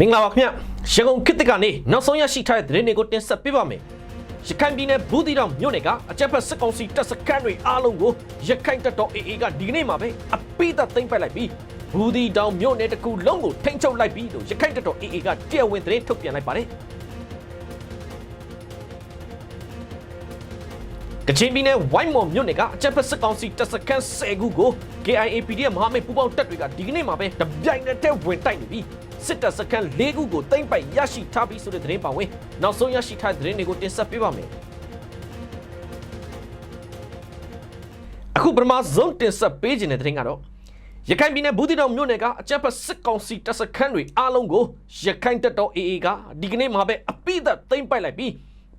မင်္ဂလာပါခင်ဗျရန်ကုန်ခေတ်သစ်ကနေနောက်ဆုံးရရှိထားတဲ့သတင်းတွေကိုတင်ဆက်ပေးပါမယ်ရခိုင်ပြည်နယ်ဘူးတီတောင်မြို့နယ်ကအကြက်ဖက်စစ်ကောင်စီတပ်စခန်းတွေအားလုံးကိုရခိုင်တပ်တော် AA ကဒီကနေ့မှာပဲအပိသက်သိမ်းပိုက်လိုက်ပြီးဘူးတီတောင်မြို့နယ်တစ်ခုလုံးကိုထိန်းချုပ်လိုက်ပြီးလို့ရခိုင်တပ်တော် AA ကတရားဝင်သတင်းထုတ်ပြန်လိုက်ပါတယ်ကချင်ပြည်နယ်ဝိုင်းမော်မြို့နယ်ကအကြက်ဖက်စစ်ကောင်စီတပ်စခန်း10ခုကို KIA PDF မဟာမိတ်ပူးပေါင်းတပ်တွေကဒီကနေ့မှာပဲတပြိုင်နက်တည်းဝင်တိုက်နေပြီး စစ်တပ်စခန်း၄ခုကိုသိမ်းပိုက်ရရှိထားပြီးဆိုတဲ့သတင်းပါဝင်နောက်ဆုံးရရှိထားတဲ့သတင်းတွေကိုတင်ဆက်ပေးပါမယ်အခုပထမဆုံးတင်ဆက်ပေးခြင်းတဲ့သတင်းကတော့ရခိုင်ပြည်နယ်ဘူးတီတောင်မြို့နယ်ကအကြက်ဖက်စစ်ကောင်စီတပ်စခန်းတွေအားလုံးကိုရခိုင်တပ်တော် AA ကဒီကနေ့မှာပဲအပိသက်သိမ်းပိုက်လိုက်ပြီး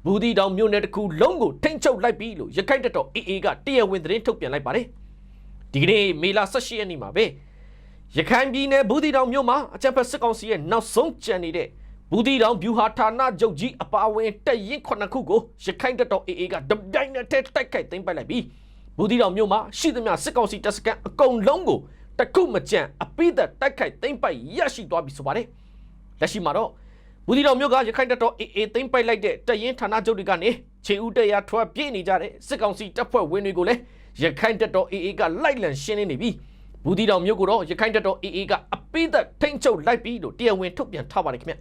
ဘူးတီတောင်မြို့နယ်တစ်ခုလုံးကိုထိန်းချုပ်လိုက်ပြီးလို့ရခိုင်တပ်တော် AA ကတရားဝင်သတင်းထုတ်ပြန်လိုက်ပါတယ်ဒီကနေ့မေလ18ရက်နေ့မှာပဲ ရခိုင်ပြည်နယ်ဘူးတီတောင်မြို့မှာအကြက်ဖက်စစ်ကောင်စီရဲ့နောက်ဆုံးကြံနေတဲ့ဘူးတီတောင်ဗျူဟာဌာနချုပ်ကြီးအပါအဝင်တပ်ရင်းခုနှစ်ခုကိုရခိုင်တပ်တော် AA ကဒပြိုင်နဲ့တိုက်ခိုက်သိမ်းပိုက်လိုက်ပြီးဘူးတီတောင်မြို့မှာရှိသမျှစစ်ကောင်စီတပ်စခန်းအကုန်လုံးကိုတစ်ခုမကြံအပိသက်တိုက်ခိုက်သိမ်းပိုက်ရရှိသွားပြီဆိုပါတယ်လက်ရှိမှာတော့ဘူးတီတောင်မြို့ကရခိုင်တပ်တော် AA သိမ်းပိုက်လိုက်တဲ့တပ်ရင်းဌာနချုပ်တွေကနေခြေဦးတရားထွက်ပြေးနေကြတဲ့စစ်ကောင်စီတပ်ဖွဲ့ဝင်တွေကိုလည်းရခိုင်တပ်တော် AA ကလိုက်လံရှင်းလင်းနေပြီး ဘူးတီတောင်မြို့ကိုတော့ရခိုင်တပ်တော် AA ကအပိသက်ထိန်းချုပ်လိုက်ပြီးလို့တရားဝင်ထုတ်ပြန်ထားပါတယ်ခင်ဗျ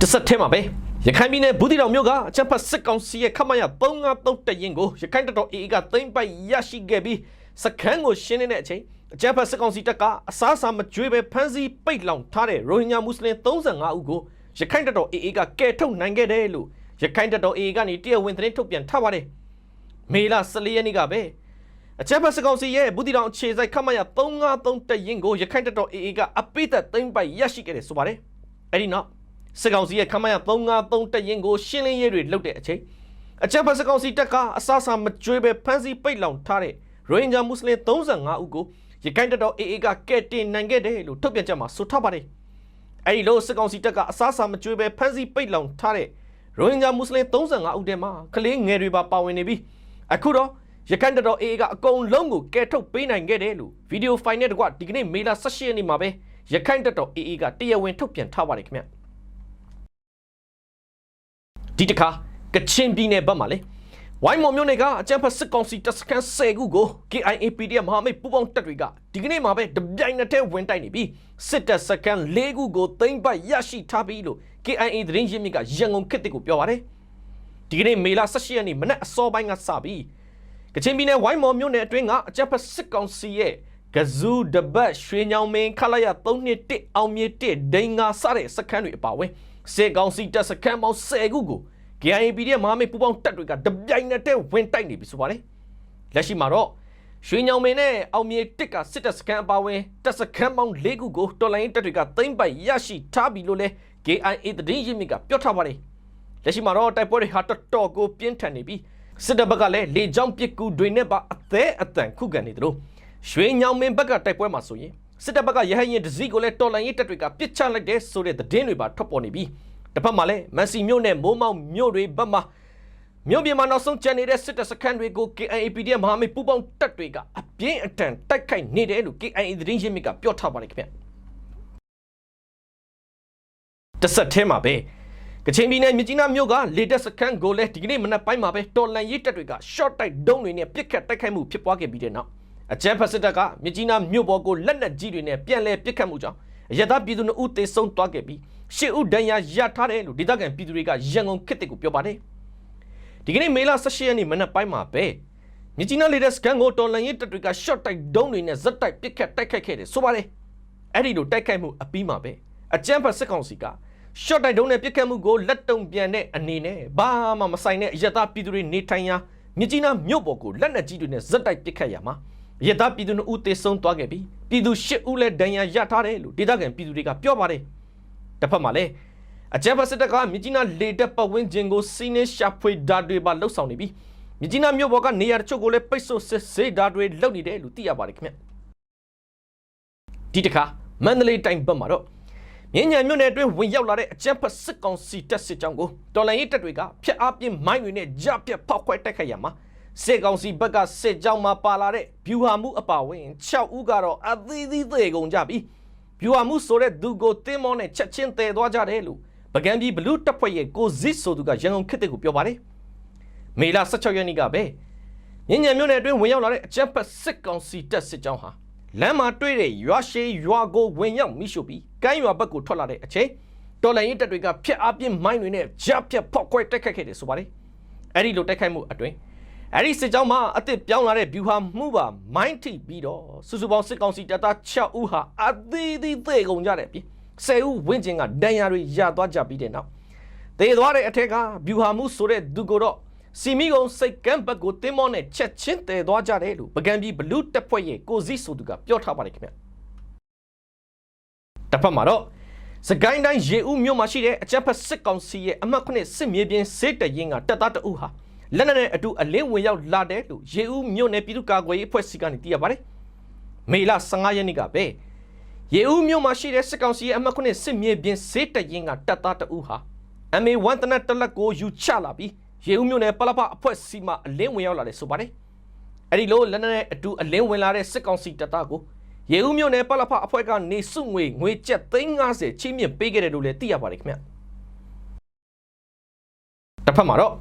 တစ်ဆက်ထဲမှာပဲရခိုင်ပြည်နယ်ဘူးတီတောင်မြို့ကအချက်ဖတ်စစ်ကောင်စီရဲ့ခမရ353တရင်ကိုရခိုင်တပ်တော် AA ကသိမ်းပိုက်ရရှိခဲ့ပြီးစခန်းကိုရှင်းနေတဲ့အချိန်အကြမ်းဖက်စစ်ကောင်စီတပ်ကအစားအစာမကြွေးပဲဖမ်းဆီးပိတ်လောင်ထားတဲ့ရိုဟင်ဂျာမွတ်စလင်35ဦးကိုရခိုင်တပ်တော် AA ကကယ်ထုတ်နိုင်ခဲ့တယ်လို့ရခိုင်တပ်တော် AA ကနေတရားဝင်သတင်းထုတ်ပြန်ထားပါတယ်မေလ14ရက်နေ့ကပဲ အကြမ်းဖက်စစ်ကောင်စီရဲ့ဘူးတီတောင်အခြေစိုက်ခမရ353တရင်ကိုရခိုင်တပ်တော် AA ကအပိသက်သိမ်းပိုက်ရရှိခဲ့တယ်ဆိုပါတယ်အဲ့ဒီနောက်စစ်ကောင်စီရဲ့ခမရ353တရင်ကိုရှင်းလင်းရေးတွေလုပ်တဲ့အချိန်အကြမ်းဖက်စစ်ကောင်စီတပ်ကအစားအစာမကြွေးပဲဖမ်းဆီးပိတ်လောင်ထားတဲ့ရိုဟင်ဂျာမွတ်စလင်35ဦးကိုရခိုင်တပ်တော် AA ကကဲ့တင်နိုင်ခဲ့တယ်လို့ထုတ်ပြန်ချက်မှာဆိုထားပါတယ်။အဲဒီလိုစစ်ကောင်စီတပ်ကအစားအစာမကြွေးပဲဖမ်းဆီးပိတ်လောင်ထားတဲ့ရိုဟင်ဂျာမွတ်စလင်35ဦးထဲမှာကလေးငယ်တွေပါပါဝင်နေပြီးအခုတော့ ရခိုင်တပ်တော် AA ကအကုန်လုံးကိုကဲထုတ်ပေးနိုင်ခဲ့တယ်လို့ဗီဒီယိုဖိုင်နဲ့တကွဒီကနေ့မေလ18ရက်နေ့မှာပဲရခိုင်တပ်တော် AA ကတရားဝင်ထုတ်ပြန်ထားပါတယ်ခင်ဗျ။ဒီတခါကချင်ပြည်နယ်ဘက်မှာလေဝိုင်းမော်မြို့နယ်ကအကြမ်းဖက်စစ်ကောင်စီတပ်စခန်း10ခုကို KIA PDF မဟာမိတ်ပူးပေါင်းတပ်တွေကဒီကနေ့မှာပဲတပြိုင်နက်တည်းဝင်တိုက်နေပြီးစစ်တပ်စခန်း၄ခုကိုသိမ်းပိုက်ရရှိထားပြီးလို့ KIA သတင်းရင်းမြစ်ကရန်ကုန်ခေတ်တစ်ကိုပြောပါတယ်ဒီကနေ့မေလ18ရက်နေ့မနက်အစောပိုင်းကစပြီး ကချင်ပြည်နယ်ဝိုင်းမော်မြို့နယ်အတွင်းကအကြမ်းဖက်စစ်ကောင်စီရဲ့ကဇူးဒဘတ်ရွှေညောင်မင်းခလာရ321အောင်မြေ1ဒိန်ငါစတဲ့စခန်းတွေအပါအဝင်စစ်ကောင်စီတပ်စခန်းပေါင်း10ခုကို KIA PDF မဟာမိတ်ပူးပေါင်းတပ်တွေကတပြိုင်နက်တည်းဝင်တိုက်နေပြီဆိုပါတယ်လက်ရှိမှာတော့ရွှေညောင်မင်းနဲ့အောင်မြေတစ်ကစစ်တပ်စခန်းအပါအဝင်တပ်စခန်းပေါင်း၄ခုကိုတော်လိုင်းတပ်တွေကသိမ်းပိုက်ရရှိထားပြီလို့လည်း KIA သတင်းရင်းမြစ်ကပြောထားပါတယ်လက်ရှိမှာတော့တိုက်ပွဲတွေဟာတော်တော်ကိုပြင်းထန်နေပြီး စစ်တပ်ဘက်ကလည်းလေကြောင်းပစ်ကူတွေနဲ့ပါအသေးအတန်ခုခံနေတယ်လို့ရွှေညောင်မင်းဘက်ကတိုက်ပွဲမှာဆိုရင်စစ်တပ်ဘက်ကရဟရင်တစည်းကိုလည်းတော်လိုင်းတပ်တွေကပစ်ချလိုက်တဲ့ဆိုတဲ့သတင်းတွေပါထွက်ပေါ်နေပြီးတစ်ဖက်မှာလည်းမန်စီမြို့နဲ့မိုးမောက်မြို့တွေဘက်မှာမြို့ပြင်မှာနောက်ဆုံးကျန်နေတဲ့စစ်တပ်စခန်းတွေကို KIAPD မဟာမိတ်ပူးပေါင်းတပ်တွေကအပြင်းအထန်တိုက်ခိုက်နေတယ်လို့ KIA သတင်းရင်းမြစ်ကပြောထားပါတယ်ခင်ဗျတစ်ဆက်ထဲမှာပဲ ကချင်ပြည်နယ်မြကြီးနားမြို့ကလေတက်စခန်းကိုလည်းဒီကနေ့မနက်ပိုင်းမှာပဲတော်လန်ရေးတပ်တွေက short တိုက်ဒုံးတွေနဲ့ပစ်ခတ်တိုက်ခိုက်မှုဖြစ်ပွားခဲ့ပြီးတဲ့နောက်အကြမ်းဖက်စစ်တပ်ကမြကြီးနားမြို့ပေါ်ကိုလက်နက်ကြီးတွေနဲ့ပြန်လည်ပစ်ခတ်မှုကြောင့်အရသာပြည်သူတို့ဦးတေဆုံးသွားခဲ့ပြီးရှစ်ဦးဒဏ်ရာရထားတယ်လို့ဒေသခံပြည်သူတွေကရန်ကုန်ခေတ်တစ်ကိုပြောပါတယ်ဒီကနေ့မေလ18ရက်နေ့မနက်ပိုင်းမှာပဲမြကြီးနားလေတဲ့စကန်ကိုတော်လန်ရေးတပ်တွေက short တိုက်ဒုံးတွေနဲ့ဇက်တိုက်ပစ်ခတ်တိုက်ခိုက်ခဲ့တယ်ဆိုပါတယ်အဲ့ဒီလိုတိုက်ခိုက်မှုအပြီးမှာပဲအကြမ်းဖက်စစ်ကောင်စီက short တိုက်ဒုံးနဲ့ပစ်ခတ်မှုကိုလက်တုံပြန်တဲ့အနေနဲ့ဘာမှမဆိုင်တဲ့အရသာပြည်သူတွေနေထိုင်ရာမြကြီးနားမြို့ပေါ်ကိုလက်နက်ကြီးတွေနဲ့ဇက်တိုက်ပစ်ခတ်ရမှာရတပြည်သူတို့ဦးတေဆုံးသွားခဲ့ပြီးပြည်သူ၈ဦးလည်းဒဏ်ရာရထားတယ်လို့ဒေသခံပြည်သူတွေကပြောပါတယ်တစ်ဖက်မှာလည်းအကြမ်းဖက်စစ်တပ်ကမြကြီးနားလေတပ်ပတ်ဝန်းကျင်ကိုစီးနှင်းရှာဖွေဓာတ်တွေပါလှုပ်ဆောင်နေပြီးမြကြီးနားမြို့ပေါ်ကနေရာတချို့ကိုလည်းပိတ်ဆို့စစ်ဆေးဓာတ်တွေလုပ်နေတယ်လို့သိရပါတယ်ခင်ဗျဒီတခါမန္တလေးတိုင်းဘက်မှာတော့ မြင်းညံမြို့နယ်အတွင်းဝင်ရောက်လာတဲ့အကြမ်းဖက်စစ်ကောင်စီတပ်စစ်ကြောင်းကိုတော်လိုင်းရေးတပ်တွေကဖျက်အားပြင်းမိုင်းတွေနဲ့ကြားပြတ်ဖောက်ခွဲတိုက်ခိုက်ရမှာစစ်ကောင်စီဘက်ကစစ်ကြောင်းမှာပါလာတဲ့ဗျူဟာမှုအပါဝင်6ဦးကတော့အသီးသီးသေကုန်ကြပြီးပြူဟာမှုဆိုတဲ့သူကိုတင်းမောနဲ့ချက်ချင်းတည်သွားကြတယ်လို့ပကံပြည်ဘလူးတပ်ဖွဲ့ရဲ့ကိုဇစ်ဆိုသူကရန်ကုန်ခေတ်ကိုပြောပါတယ်မေလ16ရက်နေ့ကပဲညဉ့်ညံမြို့နယ်အတွင်းဝင်ရောက်လာတဲ့အကြမ်းဖက်စစ်ကောင်စီတပ်စစ်ကြောင်းဟာ လမ်းမှာတွေ့တဲ့ရွာရှိရွာကိုဝင်ရောက်မိရှုပြီးကမ်းရွာဘက်ကိုထွက်လာတဲ့အချိန်တော်လိုင်းရင်တပ်တွေကဖျက်အပြစ်မိုင်းတွေနဲ့ဂျပ်ဖျက်ဖောက်ခွဲတိုက်ခတ်ခဲ့တယ်ဆိုပါတယ်အဲ့ဒီလိုတိုက်ခိုက်မှုအတွင်းအဲ့ဒီစစ်ကြောင်းမှာအစ်စ်ပြောင်းလာတဲ့ဗျူဟာမှုပါမိုင်းထိပြီးတော့စုစုပေါင်းစစ်ကောင်စီတပ်သား6ဦးဟာအသေးသေးသေကုန်ကြတယ်ပြီ10ဦးဝင်းကျင်ကဒဏ်ရာတွေရသွားကြပြီးတဲ့နောက်သေသွားတဲ့အထက်ကဗျူဟာမှုဆိုတဲ့သူကိုတော့ စီမီကုံစိတ်ကမ်းဘက်ကိုတင်းမောနဲ့ချက်ချင်းတည်သွားကြတယ်လို့ပကံပြည်ဘလူးတပ်ဖွဲ့ရဲ့ကိုစီဆိုသူကပြောထားပါတယ်ခင်ဗျတစ်ဖက်မှာတော့စကိုင်းတိုင်းရေဦးမြို့မှာရှိတဲ့အကြက်ဖက်စစ်ကောင်စီရဲ့အမှတ်9စစ်မြေပြင်စစ်တရင်ကတပ်သားတအုပ်ဟာလက်နက်နဲ့အတူအလင်းဝင်ရောက်လာတယ်လို့ရေဦးမြို့နယ်ပြည်သူ့ကာကွယ်ရေးအဖွဲ့စီကနေသိရပါတယ်မေလ15ရက်နေ့ကပဲရေဦးမြို့မှာရှိတဲ့စစ်ကောင်စီရဲ့အမှတ်9စစ်မြေပြင်စစ်တရင်ကတပ်သားတအုပ်ဟာ MA1 တနက်တလက်ကိုယူချလာပြီး ရေဦးမြို့နယ်ပလပအဖွဲ့စီမှာအလင်းဝင်ရောက်လာတယ်ဆိုပါတယ်အဲ့ဒီလိုလက်နက်နဲ့အတူအလင်းဝင်လာတဲ့စစ်ကောင်စီတပ်သားကိုရေဦးမြို့နယ်ပလဖအဖွဲ့ကနေစုငွေငွေကျပ်350ချင်းမြင့်ပေးခဲ့တယ်လို့လည်းသိရပါတယ်ခင်ဗျတစ်ဖက်မှာတော့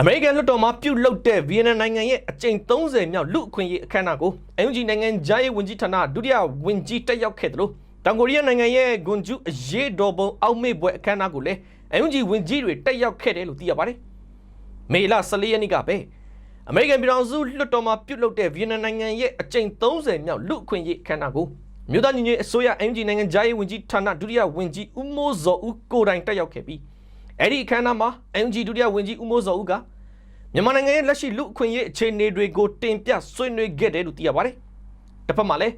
အမေရိကန်လွှတ်တော်မှာပြုတ်လုတဲ့ဗီယက်နမ်နိုင်ငံရဲ့အကြိမ်30မြောက်လူအခွင့်အရေးအခမ်းအနားကိုအယုံကြည်နိုင်ငံဂျာရေးဝန်ကြီးဌာနဒုတိယဝန်ကြီးတက်ရောက်ခဲ့တယ်လို့တောင်ကိုရီးယားနိုင်ငံရဲ့ဂွန်ဂျူအရေးတော်ပုံအောက်မေ့ပွဲအခမ်းအနားကိုလည်းအယုံကြည်ဝန်ကြီးတွေတက်ရောက်ခဲ့တယ်လို့သိရပါတယ် မေလ14ရက်နေ့ကပဲအမေရိကန်ပြည်ထောင်စုလွှတ်တော်မှာပြုတ်လုတဲ့ဗီယက်နမ်နိုင်ငံရဲ့အကြိမ်30မြောက်လူအခွင့်အရေးအခမ်းအနားကိုမြို့သားညီညွတ်ရေးအစိုးရအင်ဂျီနိုင်ငံဂျာရေးဝန်ကြီးဌာနဒုတိယဝန်ကြီးဦးမိုးစောဦးကိုတိုင်တက်ရောက်ခဲ့ပြီးအဲ့ဒီအခမ်းအနားမှာအင်ဂျီဒုတိယဝန်ကြီးဦးမိုးစောဦးကမြန်မာနိုင်ငံရဲ့လက်ရှိလူအခွင့်အရေးအခြေအနေတွေကိုတင်ပြဆွေးနွေးခဲ့တယ်လို့သိရပါတယ်။တစ်ဖက်မှာလည်း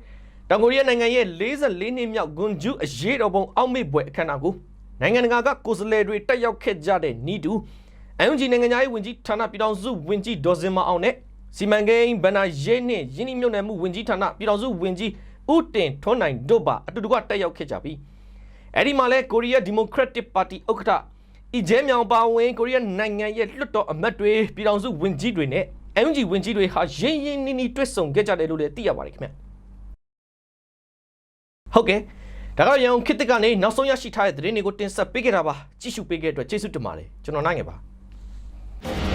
တောင်ကိုရီးယားနိုင်ငံရဲ့44နှစ်မြောက်ဂွန်ဂျူအရေးတော်ပုံအောက်မေ့ပွဲအခမ်းအနားကိုနိုင်ငံတကာကကိုယ်စားလှယ်တွေတက်ရောက်ခဲ့ကြတဲ့နီးတူ အယုံကြည်နိုင်ငံသားရေးဝန်ကြီးဌာနပြည်ထောင်စုဝန်ကြီးဒေါ်စင်မအောင်နဲ့စီမံကိန်းဗဏ္ဍာရေးနှင့်ယင်းနှိမ့်မြုပ်နှံမှုဝန်ကြီးဌာနပြည်ထောင်စုဝန်ကြီးဦးတင်ထွန်းနိုင်တို့ပါအတူတကွတက်ရောက်ခဲ့ကြပြီးအဲ့ဒီမှာလဲကိုရီးယားဒီမိုကရက်တစ်ပါတီဥက္ကဋ္ဌအီဂျဲမြောင်ပါဝင်ကိုရီးယားနိုင်ငံရဲ့လွှတ်တော်အမတ်တွေပြည်ထောင်စုဝန်ကြီးတွေနဲ့အယုံကြည်ဝန်ကြီးတွေဟာရင်းရင်းနှီးနှီးတွေ့ဆုံခဲ့ကြတယ်လို့လည်းသိရပါတယ်ခင်ဗျဟုတ်ကဲ့ဒါကတော့ရန်ကုန်ခေတ်သစ်ကနေနောက်ဆုံးရရှိထားတဲ့သတင်းတွေကိုတင်ဆက်ပေးခဲ့တာပါကြည့်ရှုပေးခဲ့တဲ့အတွက်ကျေးဇူးတင်ပါတယ်ကျွန်တော်နိုင်ငယ်ပါ Thank you